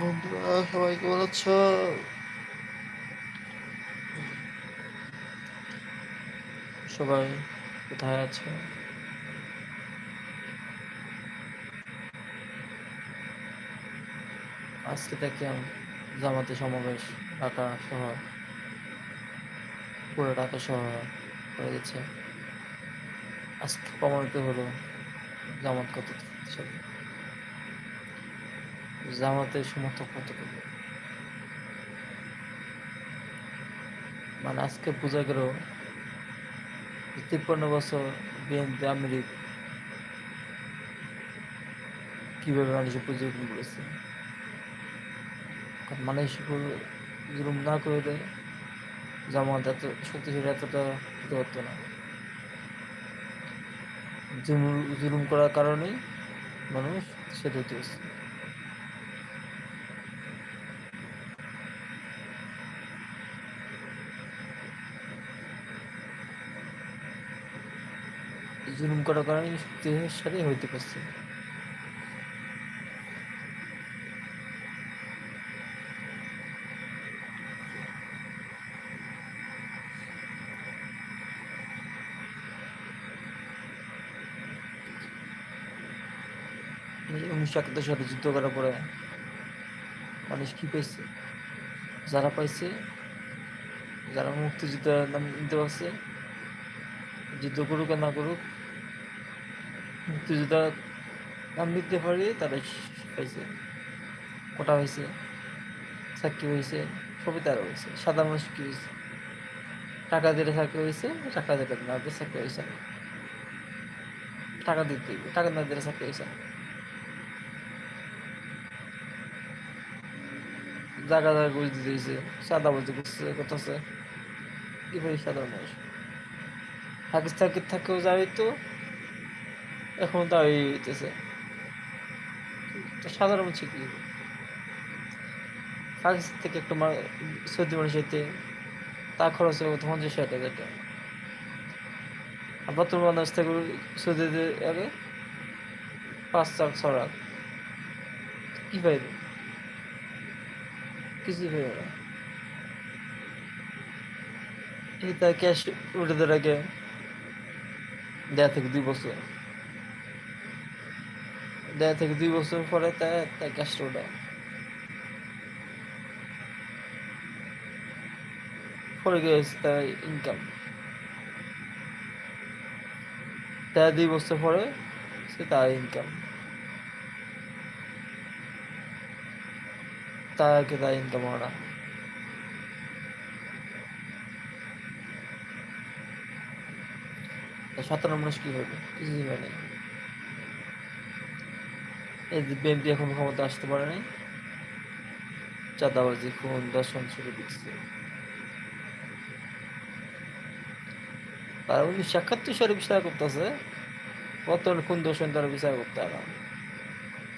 বন্ধুরা, সবাই কেমন আছো? সবাই কোথায় আছো? আজকে দেখলাম জামাতে সমাবেশ, ঢাকা শহর, পুরো ঢাকা শহর হয়ে গেছে। আজকে প্রমাণিত হলো জামাত কত জামাতের সমর্থক কত করবে মানে আজকে বোঝা গেল তিপ্পান্ন বছর বিএনপি আমেরিক কীভাবে মানুষের পর্যবেক্ষণ করেছে। কারণ মানুষ জুলুম না করে জামাত এত শক্তিশালী এতটা হতে হতো না। জুলুম করার কারণেই মানুষ সেটা হতে জুলুম করার কারণে শক্তিশালী হইতে পারছে। উনিশশো একাত্তর সালে যুদ্ধ করার পরে মানুষ কি পাইছে? যারা পাইছে, যারা মুক্তিযুদ্ধের নাম নিতে পারছে, যুদ্ধ করুক আর না করুক মুক্তিযোদ্ধা নাম নিতে পারে, তারা পাইছে। কোটা হয়েছে, চাকরি হয়েছে, সবই তারা হয়েছে। সাদা মানুষ কি হয়েছে? টাকা দিলে চাকরি হয়েছে, টাকা দিলে না দিলে চাকরি হয়েছে টাকা দিতে টাকা না দিলে চাকরি হয়েছে। জায়গা জায়গা ঘুষ দিতে হয়েছে, সাদা বলতে করতেছে কি ভাই সাধারণ মানুষ পাকিস্তান থাকেও যা হইতো এখন তা হইতেছে। সাধারণ কি? পাকিস্তান থেকে একটা সৌদি মানুষ হইতে তা খরচ হবে পঞ্চাশ ষাট হাজার টাকা। আর বর্তমান মানুষ থেকে সৌদিতে আগে পাঁচ চার ছ লাখ। কি পাইবে? কিছুই পাইবে না। এই তার ক্যাশ উঠে আগে দেড় থেকে দুই বছর। দেড় থেকে দুই বছর পরে তাই তার ক্যাশটা ওঠায় পরে গিয়েছে তার ইনকাম তার দুই বছর পরে সে তার ইনকাম তাকে তার ইনকাম ওরা সাধারণ মানুষ কি হবে? কিছু নাই। এই যে বিএনপি এখন ক্ষমতা আসতে পারে নাই। চাঁদাবাজি, খুন দর্শন শুরু দিচ্ছে তারা উনিশশো একাত্তর সালে বিচার করতেছে। বর্তমানে খুন দর্শন তারা বিচার করতে পারে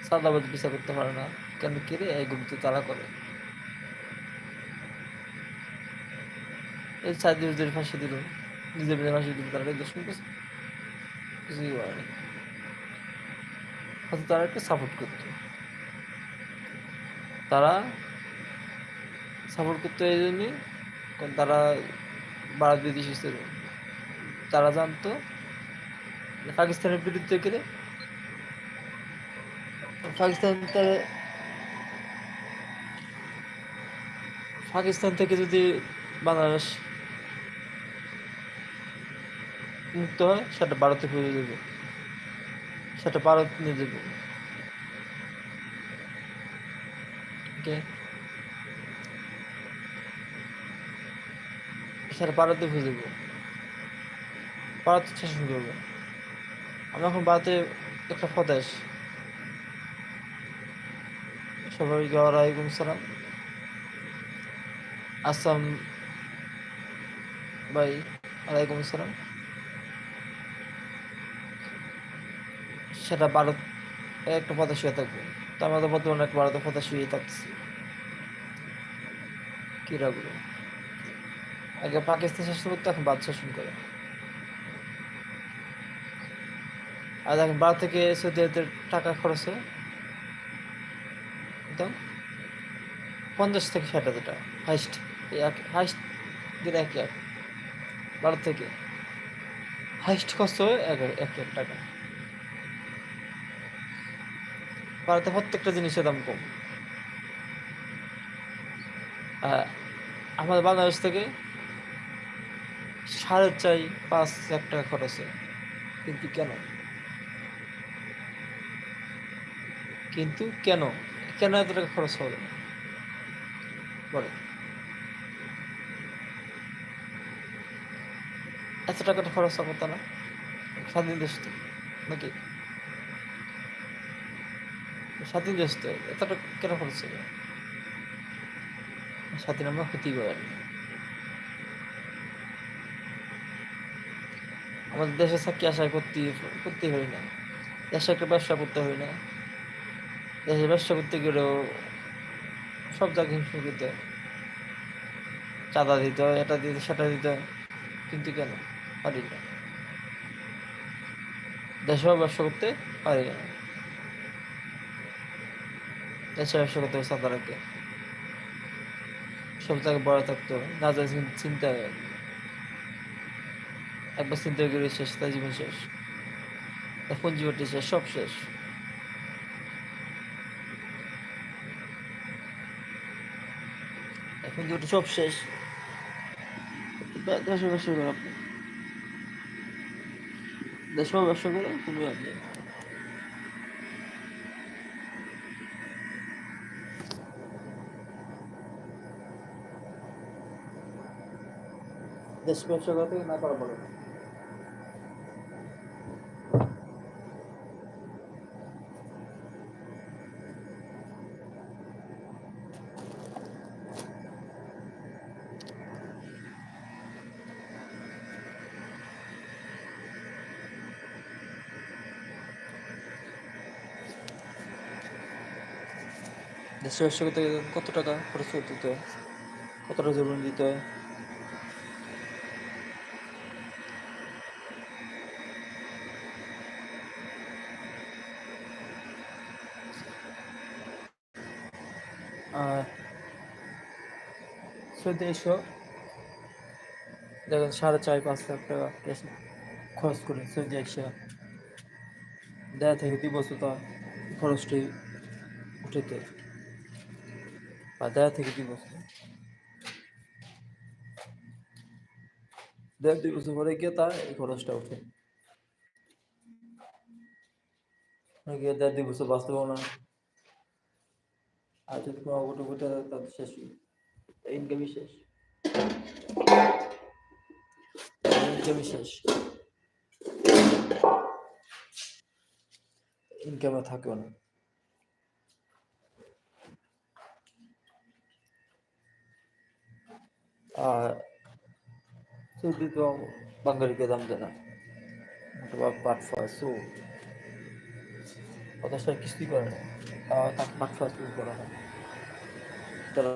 চাঁদাবাজি বিচার করতে পারে না। কেন কি রে? এইগুলো তো তারা করে। এই দিবসদের ফাঁসি দিল। নিজের ফাঁসি দিল, তারা দর্শন করছে কিছুই করে হয়তো তারা একটা সাপোর্ট করতো। তারা সাপোর্ট করতো এই জন্যই, কারণ তারা ভারত বিদেশি ছিল। তারা জানতো পাকিস্তানের বিরুদ্ধে গেলে পাকিস্তান তারা পাকিস্তান থেকে যদি বাংলাদেশ মুক্ত হয়, সেটা ভারতে ফিরে যাবে। সেটা ভারত নিয়ে যাবে। ওকে সেটা ভারতে ফিরে যাবে। ভারত শাসন করব আমরা এখন ভারতে একটা প্রদেশ। সবাইকে ওয়ালাইকুম সালাম। আসাম ভাই ওয়ালাইকুম আসসালাম সেটা ভারত একটা প্রদেশ হয়ে থাকবে। তো আমরা তো বর্তমানে একটা ভারতের প্রদেশ হয়ে থাকতেছি। কি রাখব আগে পাকিস্তান শাসন করতো, এখন ভারত শাসন করে। আর এখন ভারত থেকে সৌদি আরবের টাকা খরচ হয়। তো পঞ্চাশ থেকে ষাট হাজার টাকা, হাইস্ট। হাইস্ট দিলে এক এক বারো থেকে হাইস্ট খরচ হয় এক এক লাখ টাকা। ভারতে প্রত্যেকটা জিনিসের দাম কম। আমাদের বাংলাদেশ থেকে সাড়ে চাই পাঁচ লাখ টাকা খরচ হয় কিন্তু কেন? কিন্তু কেন? কেন এত টাকা খরচ হবে? বলে এত টাকাটা খরচ হবে তা না স্বাধীন দেশ তো, নাকি? স্বাধীন দেশ তো এত কেন খরচ স্বাধীন আমরা ক্ষতি করে। আমাদের দেশে চাকরি আশায় করতে করতে হয় না দেশে একটা ব্যবসা করতে হয় না দেশে ব্যবসা করতে গেলেও সব জায়গায় হিংসা দিতে চাঁদা দিতে হয়, এটা দিতে সেটা দিতে হয়। কিন্তু কেন? পারি না। দেশেও ব্যবসা করতে পারি না। দেশে ব্যবসা করতে হবে রাখে সব জায়গায় বড় থাকতো। না যায় চিন্তা একবার চিন্তা করে শেষ তার জীবন শেষ। এখন পুঁজিবাটি শেষ, সব শেষ। এখন যেটা সব শেষ। দেশে ব্যবসা করে আপনি দেশেও ব্যবসা করে, কোনো লাভ করতে না করা বলে? দেশে ব্যবসা করতে কত টাকা খরচ করতে হয়? কত টাকা জরুরি দিতে হয়? সৌদি এসো। দেখেন, সাড়ে চার পাঁচ লাখ টাকা খরচ করে সৌদি একশো দেড় থেকে দুই বছর তার খরচটি উঠেতে। বা দেড় থেকে দুই বছর। দেড় দুই বছর পরে গিয়ে তার এই খরচটা ওঠে গিয়ে দেড় দুই বছর বাঁচতে পারব না। আর যদি অঘটন ঘটে তাদের শেষ ইনকামই শেষ। ইনকামই শেষ। ইনকামে থাকেও না। আর সৌদি তো বাঙালিকে দাম দেয় না। অথবা পাটফা সু অথচ কিছুই করে না। তাকে পাটফা সু করা হয়। তারা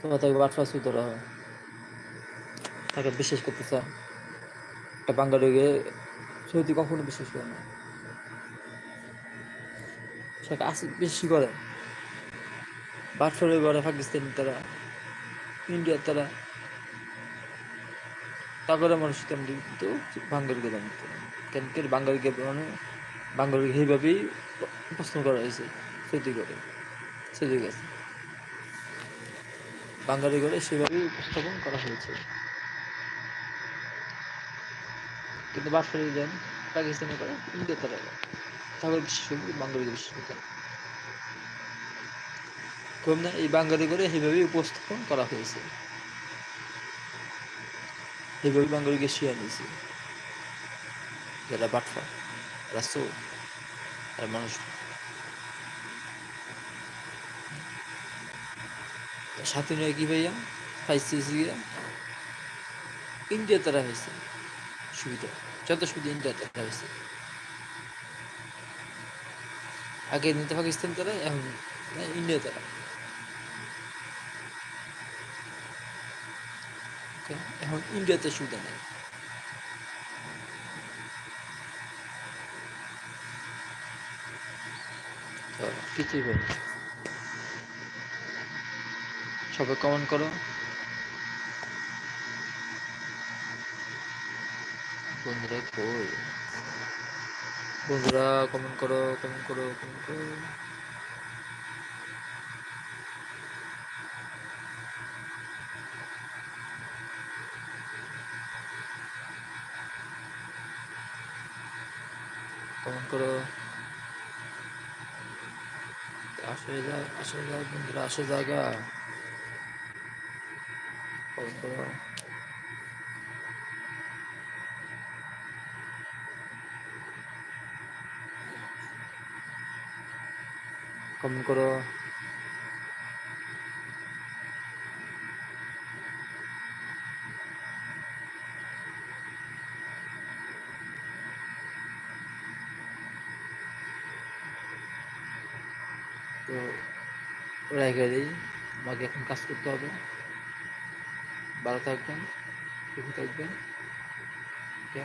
তোমার তাকে বাটফা সু ধরা হয়। তাকে বিশ্বাস করতে চায় একটা বাঙালিকে সৌদি কখনো বিশ্বাস করে না। সেটা আসি বেশি করে। বাটফরে করে পাকিস্তানি তারা, ইন্ডিয়ার তারা। তারপরে মানুষ তেমন কিন্তু বাঙালিকে দাম দিত কেন কি বাঙালিকে মানে বাঙালিকে সেইভাবেই প্রশ্ন করা হয়েছে, সৌদি করে সৌদি গেছে। বাঙালি করে সেভাবেই উপস্থাপন করা হয়েছে। কিন্তু বাটফারি দেন পাকিস্তানি করে ইন্ডিয়া তারা তারপর বিশেষ করে বাঙালিকে বিশেষ করতে না এই বাঙালি করে সেইভাবেই উপস্থাপন করা হয়েছে। এইভাবে বাঙালিকে শিয়া নিয়েছে যারা বাটফা চোর আর মানুষ সাথে নয় কি ভাইয়া? পাইছে ইন্ডিয়া তারা হয়েছে। সুবিধা। যত সুবিধা ইন্ডিয়া তারা হয়েছে। আগে নিতে পাকিস্তান তারা, এখন ইন্ডিয়া তারা। ওকে এখন ইন্ডিয়াতে সুবিধা নেই। কিছুই বলি। সবাই কমেন্ট করো। বন্ধুরা কই? বন্ধুরা কমেন্ট করো কমেন্ট করো কমেন্ট করো। করো। আসে যায় আসে যায় আসে জায়গা। কল করো কমেন্ট করো। তো রেখে দিই আমাকে এখন কাজ করতে হবে। ভালো থাকবেন সুখী থাকবেন। ওকে